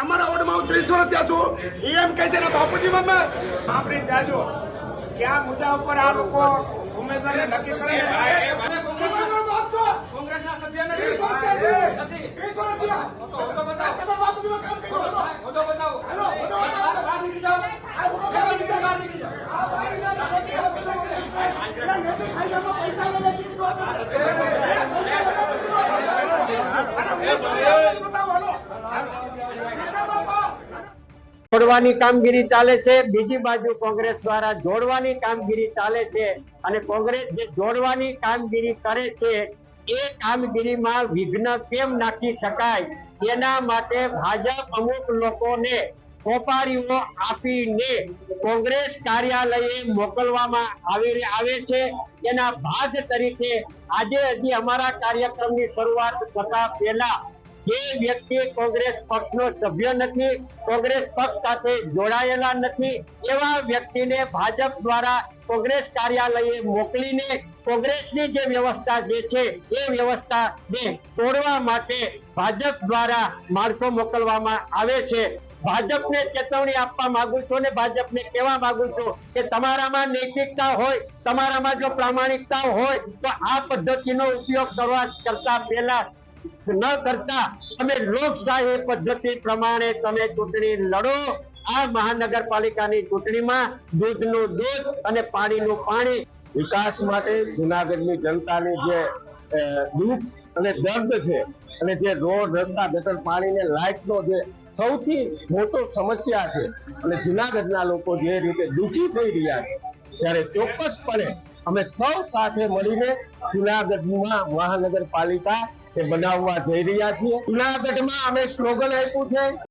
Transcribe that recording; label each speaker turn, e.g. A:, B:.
A: અમારા વોર્ડમાં હું ત્રીસ વર્ષ ત્યાં છું. ઈ એમ કહે છે ને બાપુજી મમ્મી
B: સાંભળી જાજો કે આ મુદ્દા ઉપર આ લોકો ઉમેદવારને નક્કી કરે
C: કોંગ્રેસના સભ્યને
A: ત્રીસ વર્ષ
C: નથી.
A: ત્રીસ વર્ષ કામ
C: બતાવો.
A: બતાવો.
D: જોડવાની કામગીરી ચાલે છે. બીજી બાજુ કોંગ્રેસ દ્વારા જોડવાની કામગીરી ચાલે છે અને કોંગ્રેસ જે જોડવાની કામગીરી કરે છે, એ કામગીરીમાં વિઘ્ન કેમ નાખી શકાય? તેના માટે ભાજપ અમુક લોકોને સોપારીઓ આપીને કોંગ્રેસ કાર્યાલયે મોકલવામાં આવી આવે છે. એના ભાગ તરીકે આજે હજી અમારા કાર્યક્રમની શરૂઆત થતા પહેલા જે વ્યક્તિ કોંગ્રેસ પક્ષનો સભ્ય નથી, કોંગ્રેસ પક્ષ સાથે જોડાયેલા નથી, એવા વ્યક્તિને ભાજપ દ્વારા કોંગ્રેસ કાર્યાલયે મોકલીને કોંગ્રેસની જે વ્યવસ્થા જે છે, એ વ્યવસ્થાને તોડવા માટે ભાજપ દ્વારા માણસો મોકલવામાં આવે છે. ભાજપને ચેતવણી આપવા માંગુ છું અને ભાજપને કહેવા માંગુ છું કે તમારામાં નૈતિકતા હોય, તમારામાં જો પ્રામાણિકતા હોય, તો આ પદ્ધતિનો ઉપયોગ કરવા કરતા પહેલા ન કરતા તમે લોકશાહી પદ્ધતિ પ્રમાણે તમે ચૂંટણી લડો. આ મહાનગરપાલિકાની ચૂંટણીમાં દૂધનું દૂધ અને પાણીનું પાણી
E: વિકાસ માટે જુનાગઢની જનતાની જે દુઃખ અને દર્દ છે અને જે રોડ, રસ્તા, ગટર પાણીને લાઇટનો જે સૌથી મોટો સમસ્યા છે અને જુનાગઢના લોકો જે રીતે દુઃખી થઈ રહ્યા છે, ત્યારે ચોક્કસપણે અમે સૌ સાથે મળીને જુનાગઢમાં મહાનગરપાલિકા એ બનાવવા જઈ રહ્યા છીએ. જુનાગઢમાં અમે સ્લોગન આપ્યું છે